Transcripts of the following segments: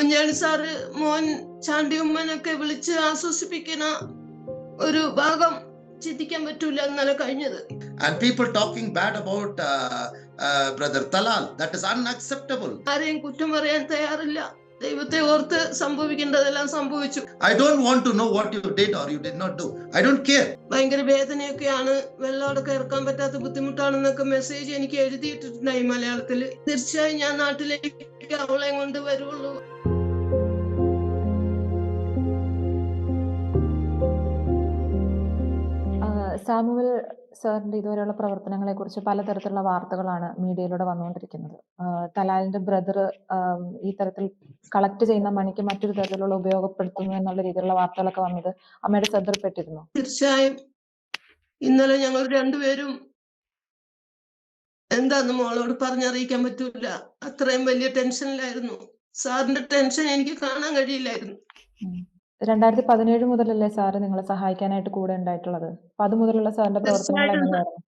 Oommen Chandy sir മോൻ ചാണ്ടി ഉമ്മനൊക്കെ വിളിച്ച് ആശ്വസിപ്പിക്കുന്ന ഒരു ഭാഗം ചിന്തിക്കാൻ പറ്റൂല എന്നല്ല കഴിഞ്ഞത് And people talking bad about uh, uh, Brother Talal, that is unacceptable. ആരെയും കുറ്റം പറയാൻ തയ്യാറില്ല ദൈവത്തെ ഓർത്ത് സംഭവിക്കേണ്ടതെല്ലാം സംഭവിച്ചു I don't want to know what you did or you did not do. I don't care. ഭയങ്കര വേദനയൊക്കെയാണ് വെള്ളമടക്കം ഇറക്കാൻ പറ്റാത്ത ബുദ്ധിമുട്ടാണെന്നൊക്കെ മെസ്സേജ് എനിക്ക് എഴുതിയിട്ടുണ്ടായി മലയാളത്തിൽ തീർച്ചയായും ഞാൻ നാട്ടിലേക്ക് അവളെ കൊണ്ട് വരുള്ളൂ സാമുവൽ സാറിന്റെ ഇതുവരെയുള്ള പ്രവർത്തനങ്ങളെ കുറിച്ച് പലതരത്തിലുള്ള വാർത്തകളാണ് മീഡിയയിലൂടെ വന്നുകൊണ്ടിരിക്കുന്നത്. തലാലിന്റെ ബ്രദർ ഈ തരത്തിൽ കളക്ട് ചെയ്യുന്ന മണിക്ക് മറ്റൊരു തരത്തിലുള്ള ഉപയോഗപ്പെടുത്തുന്നു എന്നുള്ള രീതിയിലുള്ള വാർത്തകളൊക്കെ വന്നത് അമ്മയുടെ ശ്രദ്ധയിൽപ്പെട്ടിരുന്നു. തീർച്ചയായും. ഇന്നലെ ഞങ്ങൾ രണ്ടുപേരും എന്താന്ന് മോളോട് പറഞ്ഞറിയിക്കാൻ പറ്റൂല. അത്രയും വലിയ ടെൻഷനിലായിരുന്നു. സാറിന്റെ ടെൻഷൻ എനിക്ക് കാണാൻ കഴിയില്ലായിരുന്നു. രണ്ടായിരത്തി പതിനേഴ് മുതലല്ലേ സാറ് നിങ്ങളെ സഹായിക്കാനായിട്ട് കൂടെ ഉണ്ടായിട്ടുള്ളത്? അപ്പൊ അത് മുതലുള്ള സാറിന്റെ പ്രവർത്തനങ്ങൾ. എങ്ങനെയായിരുന്നു?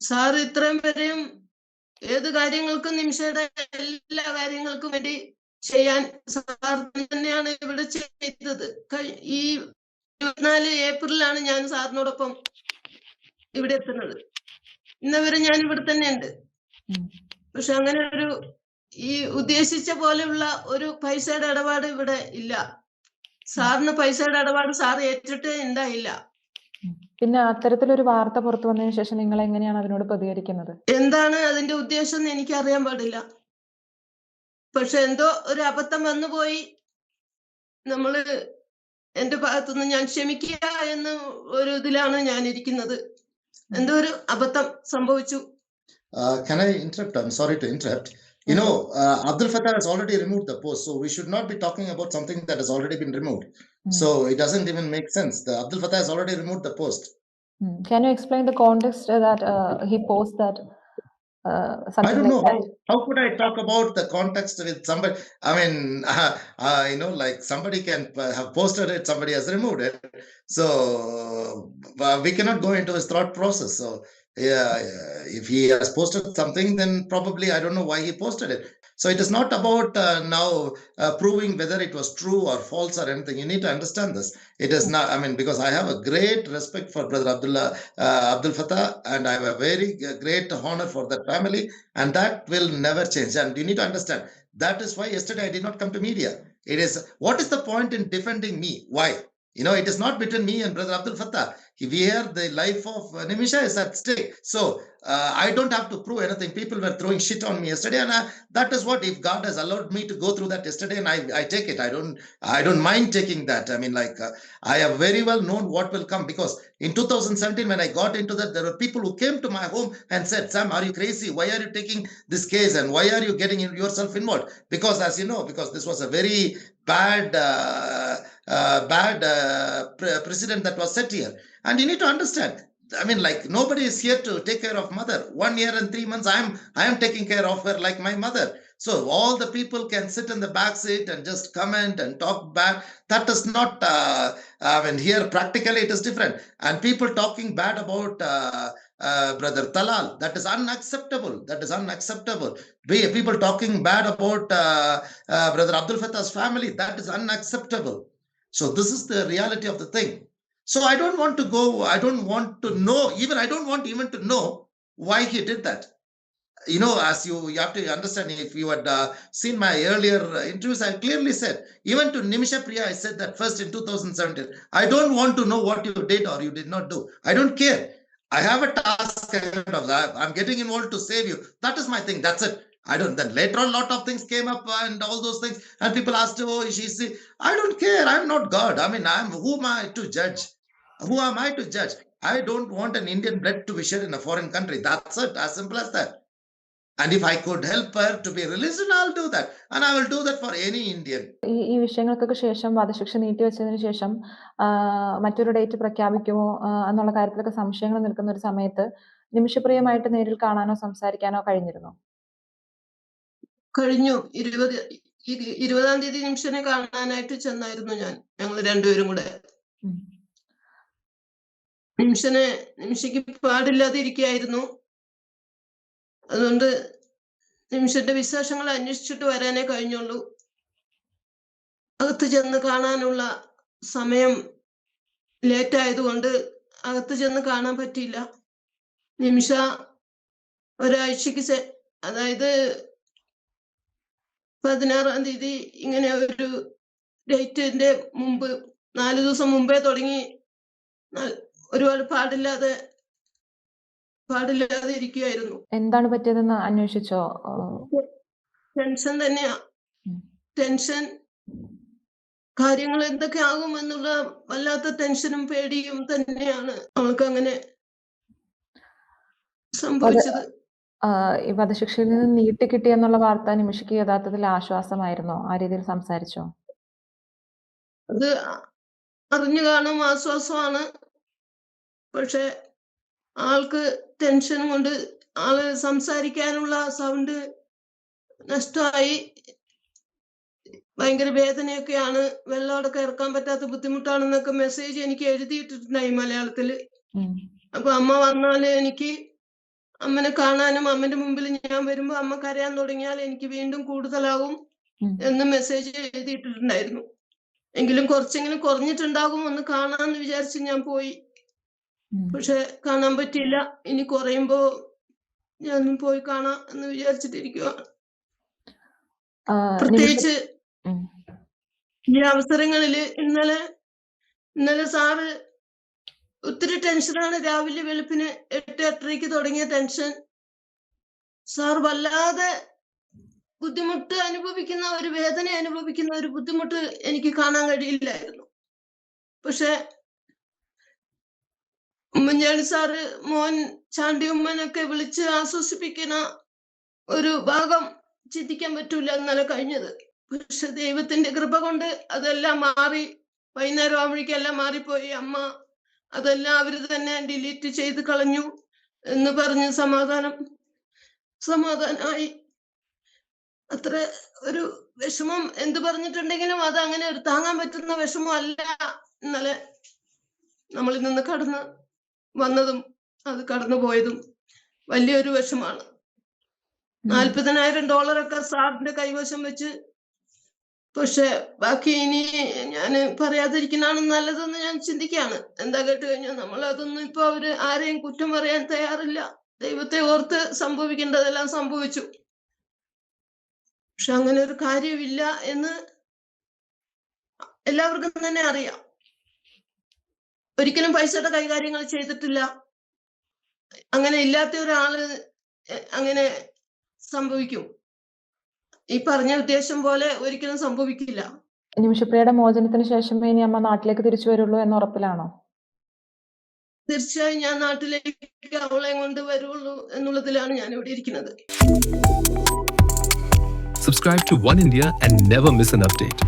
സാർ ഇത്രയും വരെയും ഏത് കാര്യങ്ങൾക്കും നിമിഷയുടെ എല്ലാ കാര്യങ്ങൾക്കും വേണ്ടി ചെയ്യാൻ സാർ തന്നെയാണ് ഇവിടെ ചെയ്തത്. ഈ ഇരുപത്തിനാല് ഏപ്രിലാണ് ഞാൻ സാറിനോടൊപ്പം ഇവിടെ എത്തുന്നത്. ഇന്നവരെ ഞാൻ ഇവിടെ തന്നെ ഉണ്ട് ഉം. പക്ഷെ അങ്ങനെ ഒരു ഈ ഉദ്ദേശിച്ച പോലെയുള്ള ഒരു പൈസയുടെ ഇടപാട് ഇവിടെ ഇല്ല. സാറിന് പൈസയുടെ ഇടപാട് സാർ ഏറ്റിട്ട് ഉണ്ടായില്ല പിന്നെ അത്തരത്തിലൊരു വാർത്ത പുറത്തു വന്നതിന് ശേഷം നിങ്ങൾ എങ്ങനെയാണ് അതിനോട് പ്രതികരിക്കുന്നത്? എന്താണ് അതിന്റെ ഉദ്ദേശം എന്ന് എനിക്ക് അറിയാൻ പാടില്ല. പക്ഷെ എന്തോ ഒരു അബദ്ധം വന്നുപോയി നമ്മൾ എന്റെ ഭാഗത്തുനിന്ന് ഞാൻ ക്ഷമിക്കുക എന്ന് ഒരു ഇതിലാണ് ഞാൻ ഇരിക്കുന്നത്. എന്തോ ഒരു അബദ്ധം സംഭവിച്ചു. Uh, can I interrupt? I'm sorry to interrupt. You know, uh, Abdul Fattah has already removed the post, so we should not be talking about something that has already been removed. Hmm. So it doesn't even make sense. The Abdul Fattah has already removed the post. Hmm. Can you explain the context that uh, he posted that uh, I don't know like how, that? how could I talk about the context with somebody? I mean, uh, uh, you know, like somebody can have posted it, somebody has removed it. So uh, we cannot go into his thought process. So yeah, if he has posted something, then probably I don't know why he posted it. So it is not about uh, now uh, proving whether it was true or false or anything. You need to understand this. It is not. I mean, because I have a great respect for Brother Abdullah uh, Abdul Fatah, and I have a very great honor for that family, and that will never change. And you need to understand that is why yesterday I did not come to media. It is what is the point in defending me? Why? You know, it is not between me and Brother Abdul Fattah. We are the life of uh, Nimisha is at stake. So uh, I don't have to prove anything. People were throwing shit on me yesterday, and uh, that is what if God has allowed me to go through that yesterday, and I, I take it. I don't I don't mind taking that. I mean, like uh, I have very well known what will come because in 2017 when I got into that, there were people who came to my home and said, "Sam, are you crazy? Why are you taking this case and why are you getting yourself involved?" Because as you know, because this was a very bad uh, uh, bad uh, pre- precedent that was set here, and you need to understand. I mean, like nobody is here to take care of mother. One year and three months, I am I am taking care of her like my mother. So all the people can sit in the back seat and just comment and talk back. That is not. Uh, I mean, here practically it is different. And people talking bad about uh, uh, brother Talal. That is unacceptable. That is unacceptable. People talking bad about uh, uh, brother Abdul Fattah's family. That is unacceptable. So this is the reality of the thing. So I don't want to go. I don't want to know. Even I don't want even to know why he did that you know, as you you have to understand, if you had uh, seen my earlier uh, interviews, I clearly said, even to Nimisha Priya, I said that first in 2017. I don't want to know what you did or you did not do. I don't care. I have a task ahead of that. I'm getting involved to save you. That is my thing. That's it. I don't. Then later on, lot of things came up and all those things, and people asked, "Oh, she she's." I don't care. I'm not God. I mean, I'm. Who am I to judge? Who am I to judge? I don't want an Indian blood to be shed in a foreign country. That's it. As simple as that. And if I could help her to be released, I'll do that. And I will do that for any Indian. ഈ വിഷയങ്ങൾക്കൊക്കെ ശേഷം വധശിക്ഷ നീട്ടിവെച്ചതിന് ശേഷം മറ്റൊരു date പ്രഖ്യാപിക്കുമോ എന്നുള്ള കാര്യത്തിലൊക്കെ സംശയങ്ങൾ നിൽക്കുന്ന ഒരു സമയത്ത് നിമിഷപ്രിയമായിട്ട് നേരിൽ കാണാനോ സംസാരിക്കാനോ കഴിഞ്ഞിരുന്നോ കഴിഞ്ഞു. ഇരുപത് ഇരുപതാം തീയതി നിമിഷനെ കാണാനായിട്ട് ചെന്നായിരുന്നു ഞാൻ. ഞങ്ങൾ രണ്ടുപേരും കൂടെ. നിമിഷനെ നിമിഷയ്ക്ക് പാടില്ലാതെ ഇരിക്കുകയായിരുന്നു അതുകൊണ്ട് നിമിഷന്റെ വിശേഷങ്ങൾ അന്വേഷിച്ചിട്ട് വരാനേ കഴിഞ്ഞുള്ളൂ. അകത്ത് ചെന്ന് കാണാനുള്ള സമയം ലേറ്റ് ആയതുകൊണ്ട് അകത്ത് ചെന്ന് കാണാൻ പറ്റിയില്ല. നിമിഷ ഒരാഴ്ചക്ക് അതായത് പതിനാറാം തീയതി ഇങ്ങനെ ഒരു ഡേറ്റിന്റെ മുമ്പ് നാല് ദിവസം മുമ്പേ തുടങ്ങി. ഒരുപാട് പാടില്ലാതെ പാടില്ലാതെ ഇരിക്കുകയായിരുന്നു എന്താണ് പറ്റിയതെന്ന് അന്വേഷിച്ചോ? ടെൻഷൻ തന്നെയാ. ടെൻഷൻ കാര്യങ്ങൾ എന്തൊക്കെ ആകും എന്നുള്ള വല്ലാത്ത ടെൻഷനും പേടിയും തന്നെയാണ് അവൾക്ക് അങ്ങനെ സംഭവിച്ചത്. ഈ വധശിക്ഷയിൽ നിന്ന് നീട്ടിക്കിട്ടി എന്നുള്ള വാർത്ത നിമിഷയ്ക്ക് യഥാർത്ഥത്തിൽ ആശ്വാസമായിരുന്നോ? ആ രീതിയിൽ സംസാരിച്ചോ? അത് അറിഞ്ഞു കാണും ആശ്വാസമാണ്. പക്ഷെ ആൾക്ക് ടെൻഷൻ കൊണ്ട് ആൾ സംസാരിക്കാനുള്ള സൗണ്ട് നഷ്ടമായി. ഭയങ്കര വേദനയൊക്കെയാണ്. വെള്ളമൊക്കെ ഇറക്കാൻ പറ്റാത്ത ബുദ്ധിമുട്ടാണെന്നൊക്കെ മെസ്സേജ് എനിക്ക് എഴുതിയിട്ടിട്ടുണ്ടായി മലയാളത്തിൽ. ഉം. അപ്പൊ അമ്മ വന്നാൽ എനിക്ക് അമ്മനെ കാണാനും അമ്മന്റെ മുമ്പിൽ ഞാൻ വരുമ്പോ അമ്മ കരയാൻ തുടങ്ങിയാൽ എനിക്ക് വീണ്ടും കൂടുതലാകും. എന്ന് മെസ്സേജ് എഴുതിയിട്ടിട്ടുണ്ടായിരുന്നു എങ്കിലും കുറച്ചെങ്കിലും കുറഞ്ഞിട്ടുണ്ടാകും ഒന്ന് കാണാന്ന് വിചാരിച്ച് ഞാൻ പോയി. പക്ഷെ കാണാൻ പറ്റിയില്ല. ഇനി കുറയുമ്പോ ഞാൻ പോയി കാണാം എന്ന് വിചാരിച്ചിട്ടിരിക്കുക പ്രത്യേകിച്ച് ഈ അവസരങ്ങളിൽ ഇന്നലെ ഇന്നലെ സാറ് ഒത്തിരി ടെൻഷനാണ് രാവിലെ വെളുപ്പിന് എട്ട് എട്ടരയ്ക്ക് തുടങ്ങിയ ടെൻഷൻ സാർ വല്ലാതെ ബുദ്ധിമുട്ട് അനുഭവിക്കുന്ന ഒരു വേദന അനുഭവിക്കുന്ന ഒരു ബുദ്ധിമുട്ട് എനിക്ക് കാണാൻ കഴിയില്ലായിരുന്നു. പക്ഷെ ഉമ്മൻചാണ്ടി സാറ് മോൻ ചാണ്ടി ഉമ്മനൊക്കെ വിളിച്ച് ആശ്വസിപ്പിക്കുന്ന ഒരു ഭാഗം ചിന്തിക്കാൻ പറ്റൂല എന്നല്ല കഴിഞ്ഞത്. പക്ഷെ ദൈവത്തിന്റെ കൃപ കൊണ്ട് അതെല്ലാം മാറി. വൈകുന്നേരം ആവുമ്പോഴേക്കെല്ലാം മാറിപ്പോയി. അമ്മ അതെല്ലാം അവർ തന്നെ ഡിലീറ്റ് ചെയ്ത് കളഞ്ഞു എന്ന് പറഞ്ഞ് സമാധാനം സമാധാനമായി അത്ര ഒരു വിഷമം എന്ത് പറഞ്ഞിട്ടുണ്ടെങ്കിലും അത് അങ്ങനെ ഒരു താങ്ങാൻ പറ്റുന്ന വിഷമം അല്ല ഇന്നലെ നമ്മളിൽ നിന്ന് കടന്ന് വന്നതും അത് കടന്നു പോയതും വലിയൊരു വിഷമാണ്. നാൽപ്പതിനായിരം ഡോളറൊക്കെ സാറിന്റെ കൈവശം വെച്ച് പക്ഷെ ബാക്കി ഇനി ഞാൻ പറയാതിരിക്കുന്നതാണ് നല്ലതെന്ന് ഞാൻ ചിന്തിക്കുകയാണ്. എന്താ കേട്ട് കഴിഞ്ഞാൽ നമ്മൾ അതൊന്നും ഇപ്പൊ അവർ ആരെയും കുറ്റം പറയാൻ തയ്യാറില്ല. ദൈവത്തെ ഓർത്ത് സംഭവിക്കേണ്ടതെല്ലാം സംഭവിച്ചു. പക്ഷെ അങ്ങനെ ഒരു കാര്യമില്ല എന്ന് എല്ലാവർക്കും തന്നെ അറിയാം. ഒരിക്കലും പൈസയുടെ കൈകാര്യങ്ങൾ ചെയ്തിട്ടില്ല. അങ്ങനെ ഇല്ലാത്ത ഒരാൾ അങ്ങനെ സംഭവിക്കും. ഈ പറഞ്ഞ ഉദ്ദേശം പോലെ ഒരിക്കലും സംഭവിക്കില്ല. നിമിഷപ്രിയയുടെ മോചനത്തിന് ശേഷമേ ഇനി അമ്മ നാട്ടിലേക്ക് തിരിച്ചു വരുള്ളൂ എന്ന് ഉറപ്പിലാണോ? തീർച്ചയായും ഞാൻ നാട്ടിലേക്ക് അവളെ കൊണ്ട് വരുള്ളൂ എന്നുള്ളതിലാണ് ഞാൻ ഇവിടെ ഇരിക്കുന്നത്. Subscribe to One India and never miss an update.